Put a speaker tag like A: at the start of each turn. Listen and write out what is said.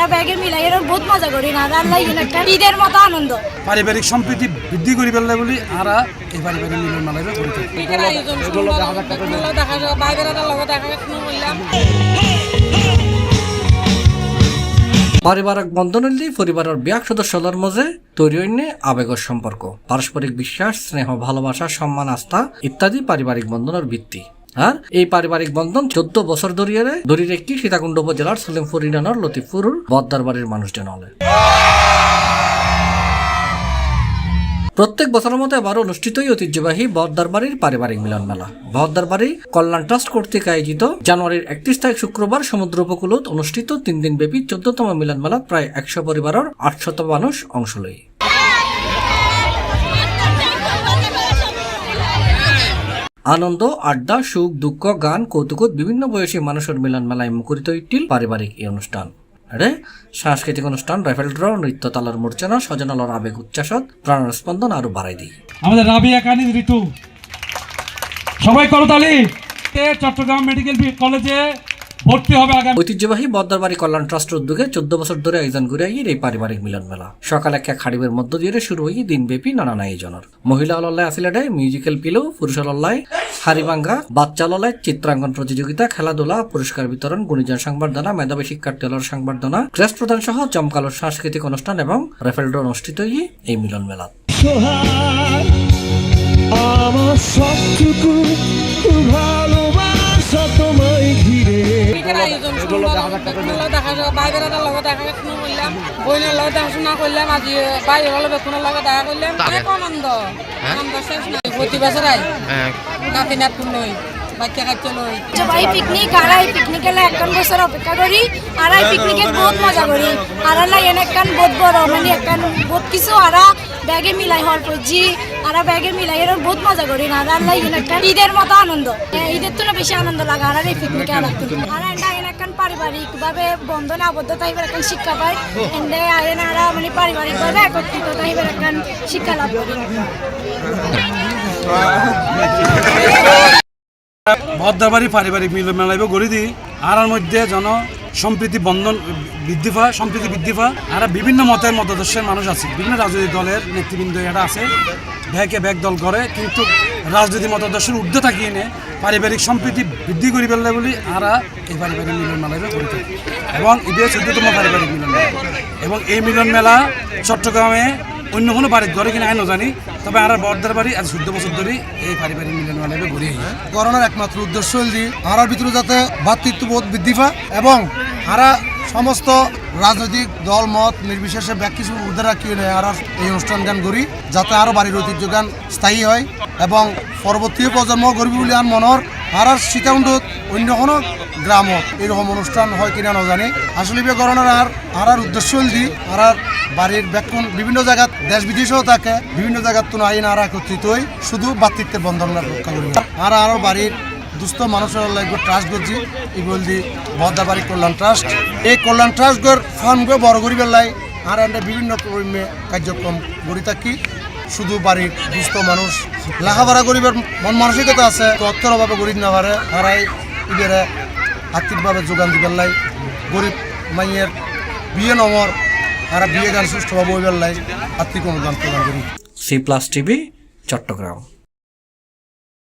A: আর ব্যাগে মিলাই এর বহুত মজা করি না আর একটা ঈদের মতো আনন্দ।
B: পারিবারিক সম্প্রীতি বৃদ্ধি করি পেলে বলি আরা এই পারিবারিক মিলন মেলাবে করে
C: ঈদের আয়োজন মেলা দেখা যায় বাইরের লগত দেখা করলাম
D: পারিবারিক বন্ধন হইলে পরিবারের ব্যাগ সদস্যদের মাঝে তৈরি হইনে আবেগের সম্পর্ক পারস্পরিক বিশ্বাস স্নেহ ভালোবাসা সম্মান আস্থা ইত্যাদি পারিবারিক বন্ধনের ভিত্তি। আর এই পারিবারিক বন্ধন চোদ্দ বছর ধরিয়ে ধরি রেখি সীতাকুণ্ড উপজেলার সলিমপুর ইউনিয়নের লতিফুর বদ্দার বাড়ির মানুষজন হলে। প্রত্যেক বছরের মতো এবার অনুষ্ঠিতই ঐতিহ্যবাহী বহদ্দারবাড়ির পারিবারিক মিলন মেলা। বহদ্দারবাড়ি কল্যাণ ট্রাস্ট কর্তৃক আয়োজিত জানুয়ারির একত্রিশ তারিখ শুক্রবার সমুদ্র উপকূলত অনুষ্ঠিত তিন দিন ব্যাপী চোদ্দতম মিলন মেলা প্রায় একশো পরিবারের আটশত মানুষ অংশ লই আনন্দ, আড্ডা, সুখ, দুঃখ, গান, কৌতুকত বিভিন্ন বয়সী মানুষের মিলন মেলায় মুখরিত একটি পারিবারিক এই অনুষ্ঠান। আরে, সাংস্কৃতিক অনুষ্ঠান, রাইফেল ড্র, নৃত্য তালার মূর্চনা, সজনালর আবেগ উচ্চাসত প্রাণের স্পন্দন আরও বাড়াই দিই।
E: আমাদের রাবিয়া কানি ঋতু সবাই করতালি চট্টগ্রাম মেডিকেল কলেজে ভর্তি হবে আগামী
D: ঐতিহ্যবাহী বদ্দারবাড়ি কল্যাণ ট্রাস্টের উদ্যোগে চোদ্দ বছর ধরে আয়োজন করে আইয়ের এই পারিবারিক মিলন মেলা। সকালে এক খাড়িবের মধ্য দিয়ে শুরু হই দিনব্যাপী নানান আয়োজনের। মহিলা অলল্লায় আসিলাডে মিউজিক্যাল পিলো পুরুষ অলল্লায় হারিবাঙ্গা বাচ্চা অললায় চিত্রাঙ্কন প্রতিযোগিতা খেলাধুলা পুরস্কার বিতরণ গুণীজন সংবর্ধনা মেধাবী শিক্ষার্থী অলর সংবর্ধনা ক্রেস্ট প্রদান সহ জমকালো সাংস্কৃতিক অনুষ্ঠান এবং রেফেলডো অনুষ্ঠিত হই এই মিলন মেলা।
F: আমার সবটুকু
C: আয়োজন দেখা যায় বাইরের লগত দেখা শুরু করলাম বইনের লগত দেখাশোনা করলাম আজি বাইরের লগত লগত দেখা করলাম অনেক আনন্দ আনন্দ শেষ নাই প্রতি বছর আই নাতি নাতকুন লই বাচ্চা কাচ্চা লই
A: যে ভাই পিকনিক আর পিকনিক এলে একখান বছর অপেক্ষা করি আর পিকনিকে বহুত মজা করি এনে একখান বহুত বড় মানে একখান বহুত কিছু আর ব্যাগে মিলাই হল পড়ছি আর ব্যাগে মিলাই এর বহুত মজা করি না ঈদের মতো আনন্দ। এ, ঈদের তো না বেশি আনন্দ লাগে আর এই পিকনিকে আর আর এনে একখান পারিবারিক ভাবে বন্ধনে আবদ্ধ তাইবার একখান শিক্ষা পায়। এন্ডে আয়েন আর মানে পারিবারিক ভাবে একত্রিত তাইবার একখান শিক্ষা লাভ করি।
B: ভদ্রবাড়ি পারিবারিক মিলন মেলাইব গড়ি দি আর মধ্যে জন সম্প্রীতি বন্ধন বৃদ্ধি পায়, সম্প্রীতি বৃদ্ধি পায়। আর বিভিন্ন মতের মতাদর্শের মানুষ আছে। বিভিন্ন রাজনৈতিক দলের নেতৃবৃন্দ এটা আছে। ব্যাকে ব্যাক দল করে, কিন্তু রাজনৈতিক মতাদর্শের ঊর্ধ্বে থাকি এনে পারিবারিক সম্প্রীতি বৃদ্ধি করি পেলে বলি আরা এই পারিবারিক মিলন মেলাইবে করে থাকি এবং ঈদের চোদ্দতম পারিবারিক মিলন মেলা। এবং এই মিলন মেলা চট্টগ্রামে অন্য কোনো বাড়ির ঘরে কিনা আইনও জানি। তবে আর বর্দার বাড়ি আজ চোদ্দ বছর ধরে এই পারিবারিক মিলন মেলাইবে ঘুরিয়ে
G: করোনার একমাত্র উদ্দেশ্য হল যে আরার ভিতরে যাতে ভাতৃত্ববোধ বৃদ্ধি পায় এবং আরা সমস্ত রাজনৈতিক দল, মত, নির্বিশেষে ব্যাগ কিছু উদ্ধার রাখি আর এই অনুষ্ঠান গান করি, যাতে আরও বাড়ির ঐতিহ্য গান স্থায়ী হয় এবং পরবর্তী প্রজন্ম গরিব বলে আর মনর আর সীতাকুণ্ডত অন্য কোনো গ্রামত এরকম অনুষ্ঠান হয় কিনা না জানি আসলে করোনার আর আর উদ্দেশ্য দি আর বাড়ির ব্যাকুন বিভিন্ন জায়গাত দেশ বিদেশেও থাকে, বিভিন্ন জায়গাত তো আইন আর একত্রিত হই শুধু ভাতৃত্বের বন্ধন রক্ষা করি আর আর বাড়ির দুস্থ মানুষের লাগবে ট্রাস্ট করছি এই বলছি বদ্দাবাড়ি কল্যাণ ট্রাস্ট এই কল্যাণ ট্রাস্ট গর ফার্ম গো বড় গরিবের লাই আর বিভিন্ন কর্মে কার্যক্রম করি থাকি শুধু বাড়ির দুস্থ মানুষ। লেখাপড়া গরিবের মন মানসিকতা আছে অর্থের অভাবে গরিব না পারে তারাই ইবেরে আর্থিকভাবে যোগান দিবার লাই। গরিব মাইয়ের বিয়ে নমর তারা বিয়ে গান সুস্থভাবে হইবার লাই আর্থিক অনুদান প্রদান করি।
D: C plus TV Chittagong